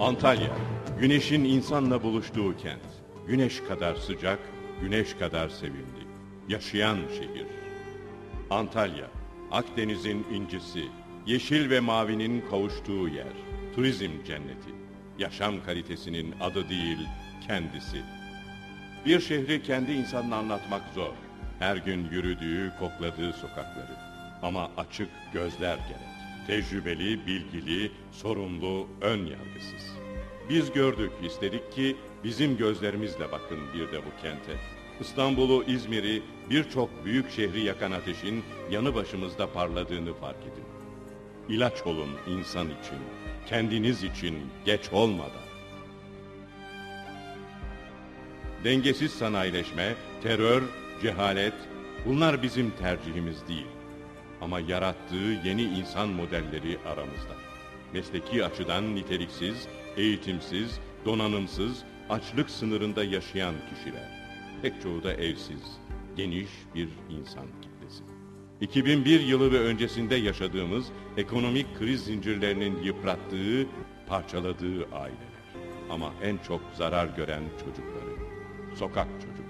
Antalya, güneşin insanla buluştuğu kent. Güneş kadar sıcak, güneş kadar sevimli. Yaşayan şehir. Antalya, Akdeniz'in incisi, yeşil ve mavinin kavuştuğu yer. Turizm cenneti. Yaşam kalitesinin adı değil, kendisi. Bir şehri kendi insanına anlatmak zor. Her gün yürüdüğü, kokladığı sokakları. Ama açık gözler gerek. Tecrübeli, bilgili, sorumlu, ön yargısız. Biz gördük, istedik ki bizim gözlerimizle bakın bir de bu kente. İstanbul'u, İzmir'i, birçok büyük şehri yakan ateşin yanı başımızda parladığını fark edin. İlaç olun insan için, kendiniz için geç olmadan. Dengesiz sanayileşme, terör, cehalet bunlar bizim tercihimiz değil. Ama yarattığı yeni insan modelleri aramızda. Mesleki açıdan niteliksiz, eğitimsiz, donanımsız, açlık sınırında yaşayan kişiler. Pek çoğu da evsiz, geniş bir insan kitlesi. 2001 yılı ve öncesinde yaşadığımız ekonomik kriz zincirlerinin yıprattığı, parçaladığı aileler. Ama en çok zarar gören çocukları, sokak çocukları.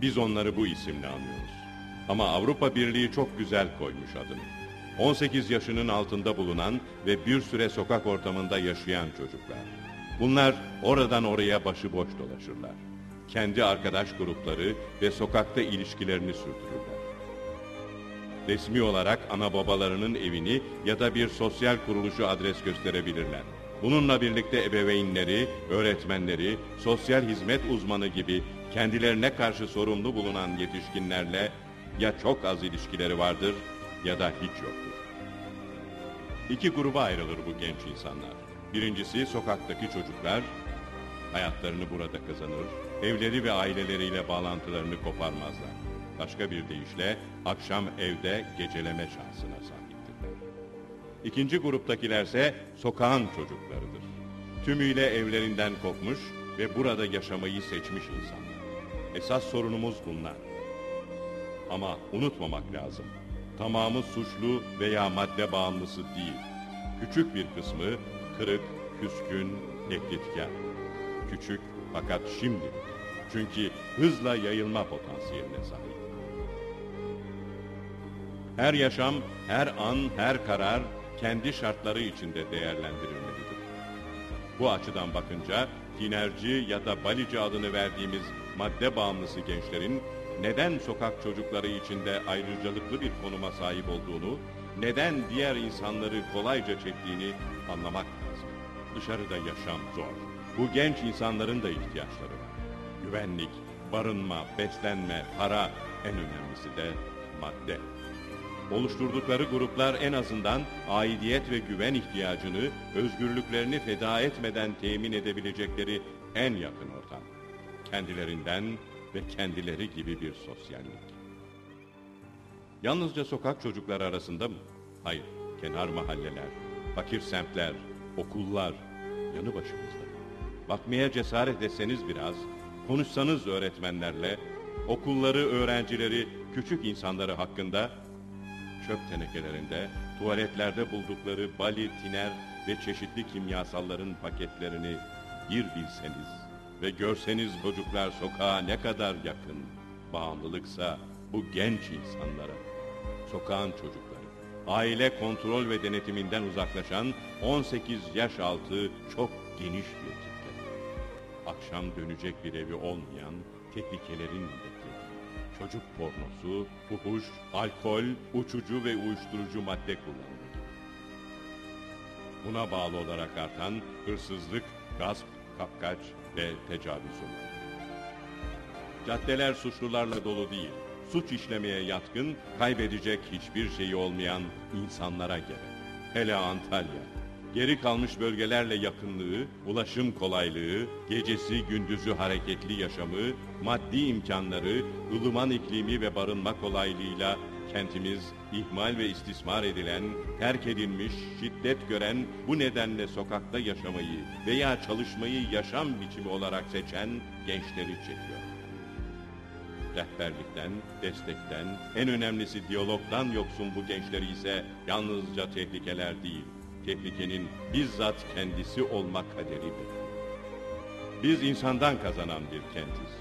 Biz onları bu isimle anıyoruz. Ama Avrupa Birliği çok güzel koymuş adını. 18 yaşının altında bulunan ve bir süre sokak ortamında yaşayan çocuklar. Bunlar oradan oraya başıboş dolaşırlar. Kendi arkadaş grupları ve sokakta ilişkilerini sürdürürler. Resmi olarak ana babalarının evini ya da bir sosyal kuruluşu adres gösterebilirler. Bununla birlikte ebeveynleri, öğretmenleri, sosyal hizmet uzmanı gibi kendilerine karşı sorumlu bulunan yetişkinlerle ya çok az ilişkileri vardır ya da hiç yoktur. İki gruba ayrılır bu genç insanlar. Birincisi sokaktaki çocuklar, hayatlarını burada kazanır, evleri ve aileleriyle bağlantılarını koparmazlar. Başka bir deyişle akşam evde geceleme şansına sahiptirler. İkinci gruptakilerse sokağın çocuklarıdır. Tümüyle evlerinden kopmuş ve burada yaşamayı seçmiş insanlar. Esas sorunumuz bunlar. Ama unutmamak lazım. Tamamı suçlu veya madde bağımlısı değil. Küçük bir kısmı kırık, küskün, tehditkar. Küçük fakat şimdi. Çünkü hızla yayılma potansiyeline sahip. Her yaşam, her an, her karar kendi şartları içinde değerlendirilmelidir. Bu açıdan bakınca tinerci ya da balici adını verdiğimiz madde bağımlısı gençlerin neden sokak çocukları içinde ayrıcalıklı bir konuma sahip olduğunu, neden diğer insanları kolayca çektiğini anlamak lazım. Dışarıda yaşam zor. Bu genç insanların da ihtiyaçları var. Güvenlik, barınma, beslenme, para, en önemlisi de madde. Oluşturdukları gruplar en azından aidiyet ve güven ihtiyacını özgürlüklerini feda etmeden temin edebilecekleri en yakın ortam. Kendilerinden ve kendileri gibi bir sosyallik. Yalnızca sokak çocukları arasında mı? Hayır, kenar mahalleler, fakir semtler, okullar yanı başımızda. Bakmaya cesaret etseniz biraz, konuşsanız öğretmenlerle, okulları, öğrencileri, küçük insanları hakkında çöp tenekelerinde, tuvaletlerde buldukları bali, tiner ve çeşitli kimyasalların paketlerini bir bilseniz ve görseniz çocuklar sokağa ne kadar yakın, bağımlılıksa bu genç insanlara, sokağın çocukları, aile kontrol ve denetiminden uzaklaşan 18 yaş altı çok geniş bir kitle. Akşam dönecek bir evi olmayan tehlikelerin beklediği, çocuk pornosu, fuhuş, alkol, uçucu ve uyuşturucu madde kullanımı. Buna bağlı olarak artan hırsızlık, gasp, kapkaç ve tecavüz olur. Caddeler suçlularla dolu değil, suç işlemeye yatkın, kaybedecek hiçbir şeyi olmayan insanlara gebe. Hele Antalya, geri kalmış bölgelerle yakınlığı, ulaşım kolaylığı, gecesi gündüzü hareketli yaşamı, maddi imkanları, ılıman iklimi ve barınma kolaylığıyla kentimiz ihmal ve istismar edilen, terk edilmiş, şiddet gören, bu nedenle sokakta yaşamayı veya çalışmayı yaşam biçimi olarak seçen gençleri çekiyor. Rehberlikten, destekten, en önemlisi diyalogdan yoksun bu gençleri ise yalnızca tehlikeler değil, tehlikenin bizzat kendisi olma kaderi bekliyor. Biz insandan kazanan bir kentiz.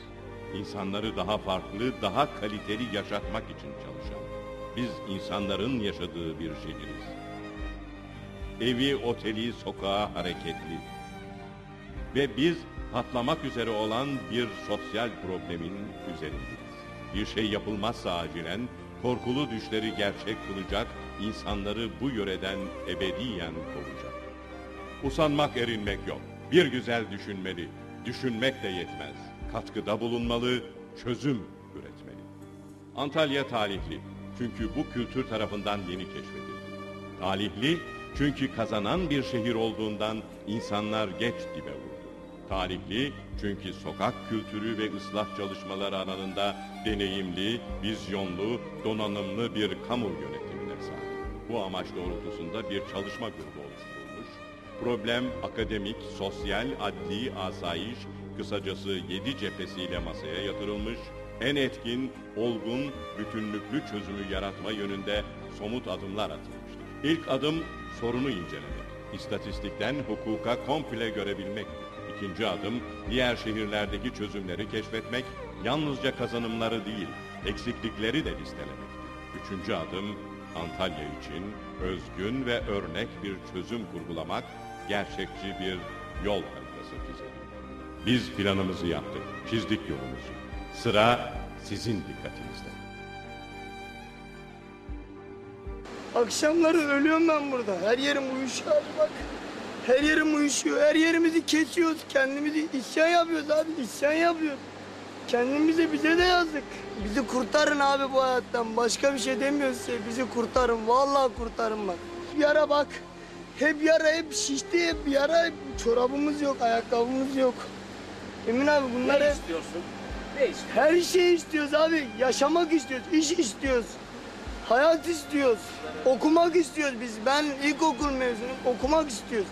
İnsanları daha farklı, daha kaliteli yaşatmak için çalışan. Biz insanların yaşadığı bir şehiriz. Evi, oteli, sokağı hareketli. Ve biz patlamak üzere olan bir sosyal problemin üzerindeyiz. Bir şey yapılmazsa acilen korkulu düşleri gerçek kılacak, insanları bu yöreden ebediyen kovacak. Usanmak erinmek yok. Bir güzel düşünmeli. Düşünmek de yetmez. Katkıda bulunmalı, çözüm üretmeli. Antalya talihli. Çünkü bu kültür tarafından yeni keşfedildi. Talihli çünkü kazanan bir şehir olduğundan insanlar geç dibe vurdu. Talihli çünkü sokak kültürü ve ıslah çalışmaları alanında deneyimli, vizyonlu, donanımlı bir kamu yönetimine sahip. Bu amaç doğrultusunda bir çalışma grubu oluşturulmuş. Problem akademik, sosyal, adli, asayiş, kısacası yedi cephesiyle masaya yatırılmış, en etkin, olgun, bütünlüklü çözümü yaratma yönünde somut adımlar atılmıştır. İlk adım sorunu incelemek, istatistikten hukuka komple görebilmektir. İkinci adım diğer şehirlerdeki çözümleri keşfetmek, yalnızca kazanımları değil, eksiklikleri de listelemektir. Üçüncü adım Antalya için özgün ve örnek bir çözüm kurgulamak, gerçekçi bir yol haritası çizelim. Biz planımızı yaptık, çizdik yolumuzu. Sıra sizin dikkatinizde. Akşamları ölüyorum ben burada. Her yerim uyuşuyor abi bak. Her yerim uyuşuyor. Her yerimizi kesiyoruz. Kendimizi isyan yapıyoruz abi. İsyan yapıyoruz. Kendimize bize de yazdık. Bizi kurtarın abi bu hayattan. Başka bir şey demiyoruz size. Bizi kurtarın. Vallahi kurtarın bak. Yara bak. Hep yara, hep şişti, hep yara. Hep çorabımız yok, ayakkabımız yok. Emin abi bunları... Ne istiyorsun? Her şeyi istiyoruz abi. Yaşamak istiyoruz, iş istiyoruz. Hayat istiyoruz. Okumak istiyoruz biz. Ben ilkokul mezunuyum. Okumak istiyoruz.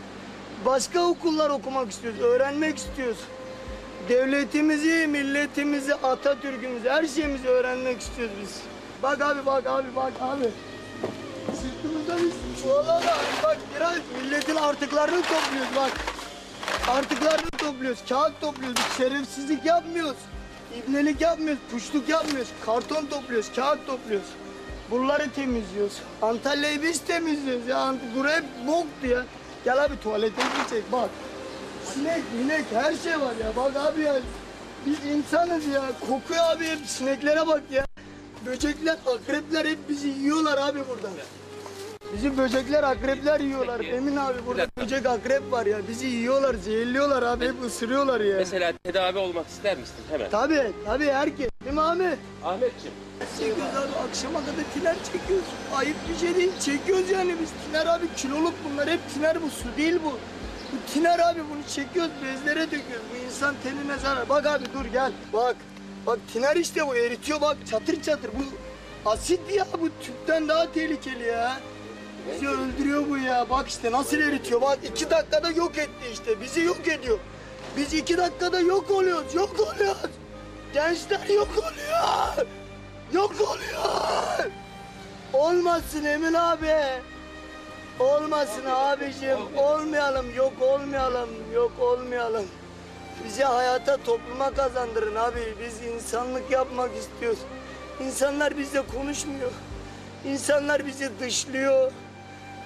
Başka okullar okumak istiyoruz. Öğrenmek istiyoruz. Devletimizi, milletimizi, Atatürk'ümüzü, her şeyimizi öğrenmek istiyoruz biz. Bak abi, bak abi, bak abi. Sırtımızda biz çuvala bak biraz milletin artıklarını topluyoruz bak. Artıklarını topluyoruz, kağıt topluyoruz, şerefsizlik yapmıyoruz. İbnelik yapmıyoruz, puşluk yapmıyoruz, karton topluyoruz, kağıt topluyoruz. Buraları temizliyoruz. Antalya'yı biz temizliyoruz ya. Hep boktu ya. Gel abi tuvaletimizi çek bak. Sinek, minek her şey var ya. Bak abi ya. Biz insanız ya. Kokuyor abi hep sineklere bak ya. Böcekler, akrepler hep bizi yiyorlar abi burada. Bizim böcekler, akrepler yiyorlar. Emin abi burada böcek, akrep var ya. Bizi yiyorlar, zehirliyorlar abi. Hep ısırıyorlar ya. Mesela tedavi olmak ister misin hemen? Tabii, tabii herkes. Değil mi Ahmet? Ahmetciğim. Çekiyoruz abi akşama kadar tiner çekiyoruz. Ayıp bir şey değil. Çekiyoruz yani biz. Tiner abi kiloluk bunlar hep tiner bu su değil bu. Bu tiner abi bunu çekiyoruz bezlere döküyoruz. Bu insan tenine zarar. Bak abi dur gel bak. Bak tiner işte bu eritiyor bak çatır çatır. Bu asit ya bu tüpten daha tehlikeli ya. Bizi öldürüyor bu ya. Bak işte nasıl eritiyor. Bak iki dakikada yok etti işte. Bizi yok ediyor. Biz iki dakikada yok oluyoruz. Yok oluyoruz. Gençler yok oluyor. Yok oluyor. Olmasın Emin abi. Olmasın abicim. Olmayalım. Yok olmayalım. Yok olmayalım. Bizi hayata topluma kazandırın abi. Biz insanlık yapmak istiyoruz. İnsanlar bizle konuşmuyor. İnsanlar bizi dışlıyor.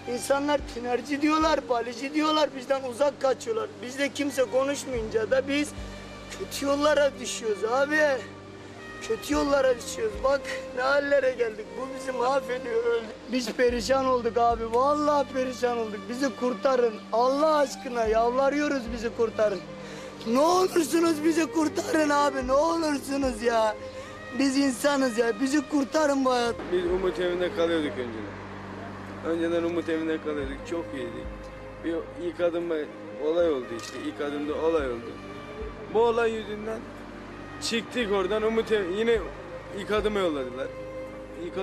İnsanlar tinerci diyorlar, balici diyorlar, bizden uzak kaçıyorlar. Bizle kimse konuşmayınca da biz kötü yollara düşüyoruz abi. Kötü yollara düşüyoruz. Bak ne hallere geldik. Bu bizi mahvediyor. Öldük. Biz perişan olduk abi. Vallahi perişan olduk. Bizi kurtarın. Allah aşkına yalvarıyoruz bizi kurtarın. Ne olursunuz bizi kurtarın abi. Ne olursunuz ya. Biz insanız ya. Bizi kurtarın bu hayat. Biz Umut evinde kalıyorduk önceden. Önceden Umut evinde kalıyorduk. Çok iyiydik. Bir ilk adımda olay oldu işte. İlk adımda olay oldu. Bu olay yüzünden çıktık oradan Umut ev, yine ilk adıma yolladılar. İlk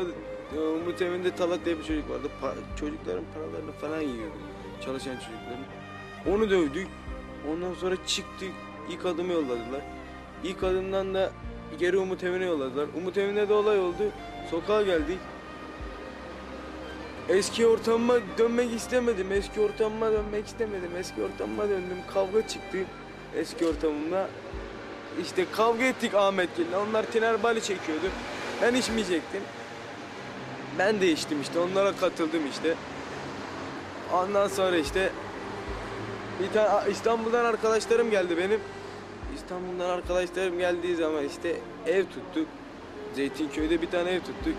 Umut evinde Talat diye bir çocuk vardı. Pa- çocukların paralarını falan yiyordu. Çalışan çocukların. Onu dövdük. Ondan sonra çıktık. İlk adımı yolladılar. İlk adımdan da geri Umut evine yolladılar. Umut evinde de olay oldu. Sokağa geldik. Eski ortamıma dönmek istemedim. Eski ortamıma dönmek istemedim. Eski ortamıma döndüm. Kavga çıktı eski ortamımda. İşte kavga ettik Ahmetgil'le. Onlar tiner bali çekiyordu. Ben içmeyecektim. Ben de içtim işte. Onlara katıldım işte. Ondan sonra işte bir tane İstanbul'dan arkadaşlarım geldi benim. İstanbul'dan arkadaşlarım geldiği zaman işte ev tuttuk. Zeytinköy'de bir tane ev tuttuk.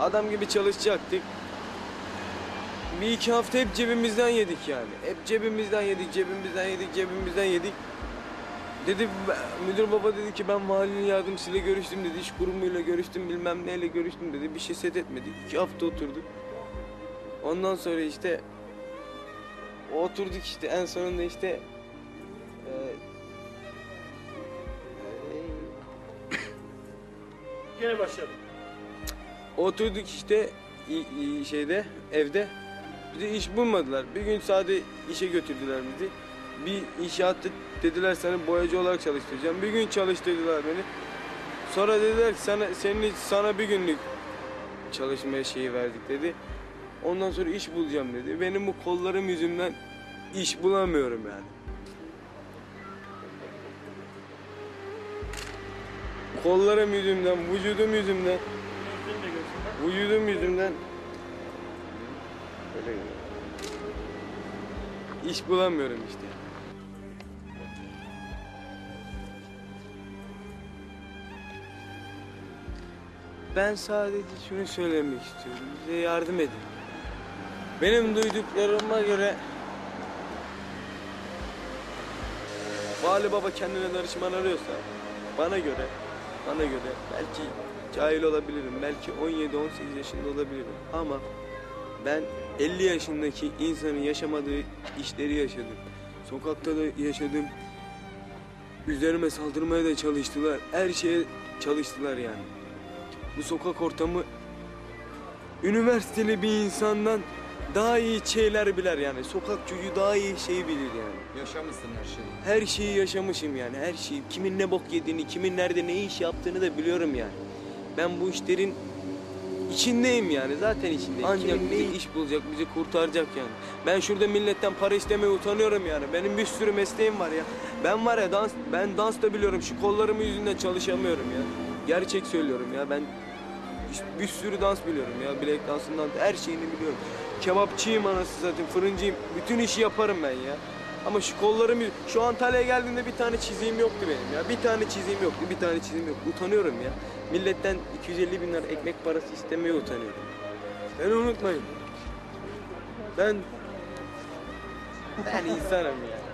Adam gibi çalışacaktık. Bir iki hafta hep cebimizden yedik yani. Hep cebimizden yedik, cebimizden yedik, cebimizden yedik. Dedi müdür baba dedi ki ben mahallenin yardımcısıyla görüştüm dedi. iş kurumuyla görüştüm bilmem neyle görüştüm dedi. Bir şey set etmedik. İki hafta oturduk. Ondan sonra işte oturduk işte en sonunda işte e, Gene başladım. Oturduk işte i- i- şeyde evde. Bize iş bulmadılar. Bir gün sadece işe götürdüler bizi. Bir inşaatta dediler seni boyacı olarak çalıştıracağım. Bir gün çalıştırdılar beni. Sonra dediler ki sana senin sana bir günlük çalışmaya şeyi verdik dedi. Ondan sonra iş bulacağım dedi. Benim bu kollarım yüzünden iş bulamıyorum yani. Kollarım yüzümden, vücudum yüzümden. Vücudum yüzümden Öyle İş bulamıyorum işte. Ben sadece şunu söylemek istiyorum. Bize yardım edin. Benim duyduklarıma göre Vali Baba kendine danışman arıyorsa bana göre bana göre belki cahil olabilirim. Belki 17-18 yaşında olabilirim. Ama ben 50 yaşındaki insanın yaşamadığı işleri yaşadım. Sokakta da yaşadım. Üzerime saldırmaya da çalıştılar. Her şeye çalıştılar yani. Bu sokak ortamı üniversiteli bir insandan daha iyi şeyler bilir yani. Sokak çocuğu daha iyi şey bilir yani. Yaşamışsın her şeyi. Her şeyi yaşamışım yani her şeyi. Kimin ne bok yediğini, kimin nerede ne iş yaptığını da biliyorum yani. Ben bu işlerin içindeyim yani zaten içindeyim. Ancak bize iş bulacak, bizi kurtaracak yani. Ben şurada milletten para istemeye utanıyorum yani. Benim bir sürü mesleğim var ya. Ben var ya dans, ben dans da biliyorum. Şu kollarımın yüzünden çalışamıyorum ya. Gerçek söylüyorum ya ben bir- bir sürü dans biliyorum ya. Bilek dansından her şeyini biliyorum. Kebapçıyım anasını satayım, fırıncıyım. Bütün işi yaparım ben ya. Ama şu kollarım, şu Antalya'ya geldiğimde bir tane çiziğim yoktu benim ya. Bir tane çiziğim yoktu, bir tane çiziğim yoktu. Utanıyorum ya. Milletten 250 bin lira ekmek parası istemeye utanıyorum. Beni unutmayın. Ben... Ben insanım ya.